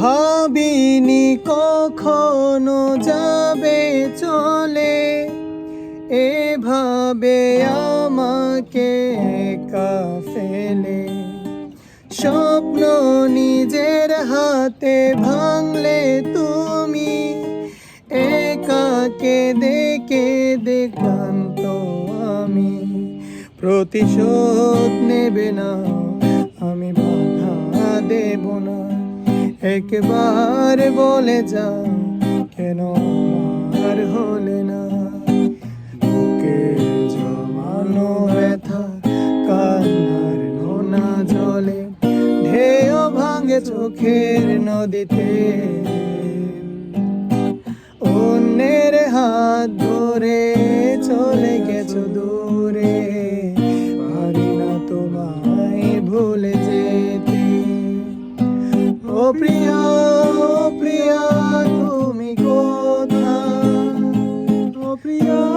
ভাবিনি কখনো যাবে চলে। এভাবে আমাকে একা ফেলে। স্বপ্ন নিজের হাতে ভাঙলে তুমি একাকে দেখে দেখান্ত আমি। প্রতিশোধ নেবে না, আমি বাধা দেব না। একবার বলে যা কেন আমার হলে না? বুকে জমানো ব্যথা, কান্নার নোনা জলে, ঢেউ ভাঙে চোখের নদীতে। অন্যের হাত ধরে চলে গেছো দূরে, পারি না তোমায় ভুলে প্রিয়া ও প্রিয়া তুমি কোথা ও প্রিয়া